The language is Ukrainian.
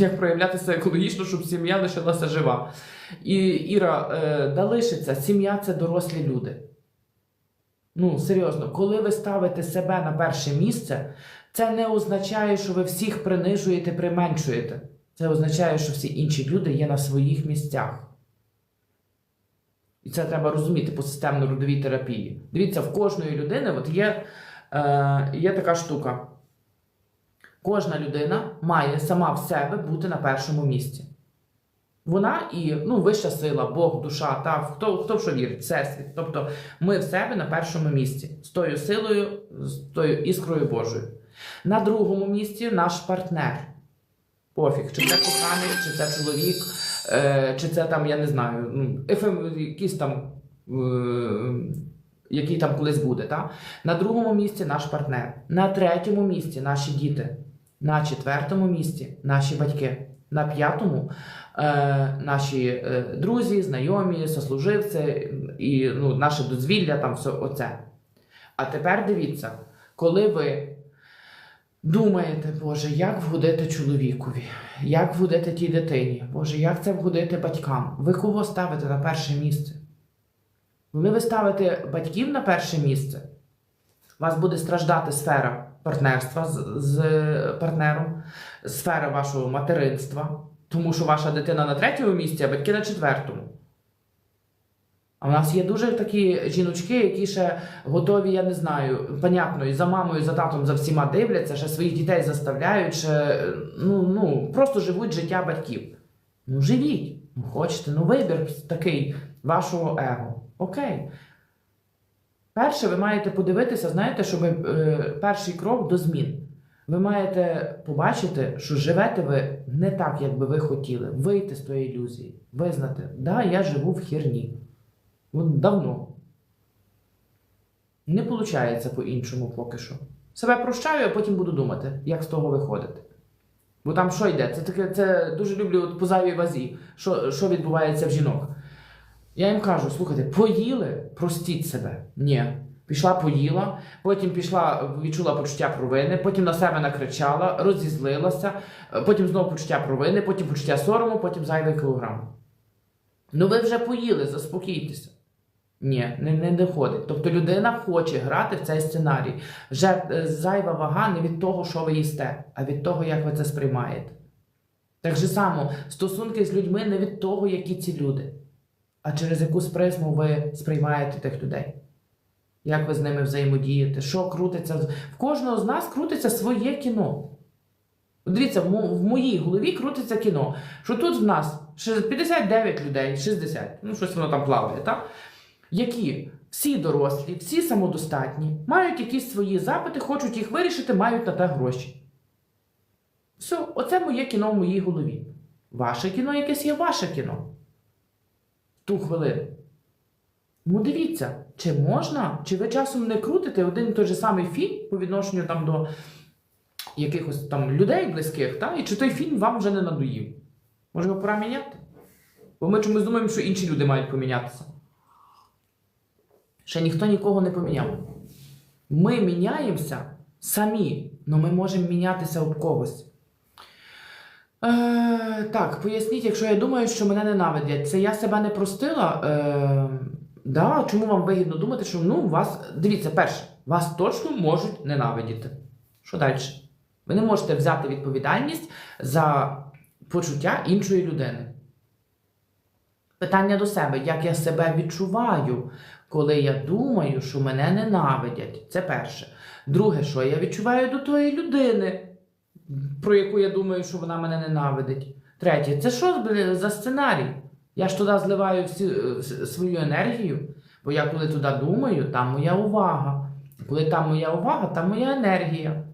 як проявлятися екологічно, щоб сім'я лишилася жива. І Іра, е, да лишиться, сім'я це дорослі люди. Ну, серйозно, коли ви ставите себе на перше місце, це не означає, що ви всіх принижуєте, применшуєте. Це означає, що всі інші люди є на своїх місцях. І це треба розуміти по системно-родовій терапії. Дивіться, в кожної людини от є, е, є така штука. Кожна людина має сама в себе бути на першому місці. Вона і ну, вища сила, Бог, душа, та, хто, хто в що вірить, всесвіт. Тобто ми в себе на першому місці з тою силою, з тою іскрою Божою. На другому місці наш партнер. Пофіг, чи це коханий, чи це чоловік, е, чи це там, я не знаю, ну, ефем, якийсь там, е, який там колись буде. Та? На другому місці наш партнер. На третьому місці наші діти. На четвертому місці наші батьки. На п'ятому е, наші е, друзі, знайомі, сослуживці і ну, наше дозвілля, там все оце. А тепер дивіться, коли ви думаєте, Боже, як вгодити чоловікові, як вгодити тій дитині, Боже, як це вгодити батькам? Ви кого ставите на перше місце? Коли ви ставите батьків на перше місце, вас буде страждати сфера партнерства з, з партнером, сфера вашого материнства, тому що ваша дитина на третьому місці, а батьки на четвертому. А в нас є дуже такі жіночки, які ще готові, я не знаю, понятно, і за мамою, і за татом, за всіма дивляться, ще своїх дітей заставляють, ще, ну, ну, просто живуть життя батьків. Ну, живіть, ну, хочете, ну вибір такий вашого его. Окей. Перше, ви маєте подивитися, знаєте, щоб е, перший крок до змін. Ви маєте побачити, що живете ви не так, як би ви хотіли. Вийти з тої ілюзії, визнати, да, я живу в херні. От давно. Не виходить по-іншому поки що. Себе прощаю, а потім буду думати, як з того виходити. Бо там що йде? Це таке, це дуже люблю от по зайвій вазі, що, що відбувається в жінок. Я їм кажу: слухайте, поїли, простіть себе. Ні. Пішла, поїла, потім пішла, відчула почуття провини, потім на себе накричала, розізлилася, потім знову почуття провини, потім почуття сорому, потім зайвий кілограм. Ну ви вже поїли, заспокійтеся. Ні, не, не доходить. Тобто людина хоче грати в цей сценарій. Вже е, зайва вага не від того, що ви їсте, а від того, як ви це сприймаєте. Так же само, стосунки з людьми не від того, які ці люди, а через яку призму ви сприймаєте тих людей. Як ви з ними взаємодієте, що крутиться? В кожного з нас крутиться своє кіно. Дивіться, в моїй голові крутиться кіно. Що тут в нас 59 людей, 60, ну щось воно там плаває, так? які всі дорослі, всі самодостатні, мають якісь свої запити, хочуть їх вирішити, мають на те гроші. Все, оце моє кіно в моїй голові. Ваше кіно якесь є ваше кіно. Ту хвилину. Ну, дивіться, чи можна, чи ви часом не крутите один і той же самий фільм по відношенню там до якихось там людей близьких, та? і чи той фільм вам вже не надоїв? Може його пора міняти? Бо ми чомусь думаємо, що інші люди мають помінятися. Ще ніхто нікого не поміняв. Ми міняємося самі, але ми можемо мінятися об когось. Е, так, поясніть, якщо я думаю, що мене ненавидять, це я себе не простила. Е, да, чому вам вигідно думати, що ну, вас. Дивіться, перше, вас точно можуть ненавидіти. Що далі? Ви не можете взяти відповідальність за почуття іншої людини. Питання до себе, як я себе відчуваю, коли я думаю, що мене ненавидять. Це перше. Друге, що я відчуваю до тої людини, про яку я думаю, що вона мене ненавидить. Третє, це що за сценарій? Я ж туди зливаю всі, е, свою енергію, бо я коли туди думаю, там моя увага. Коли там моя увага, там моя енергія.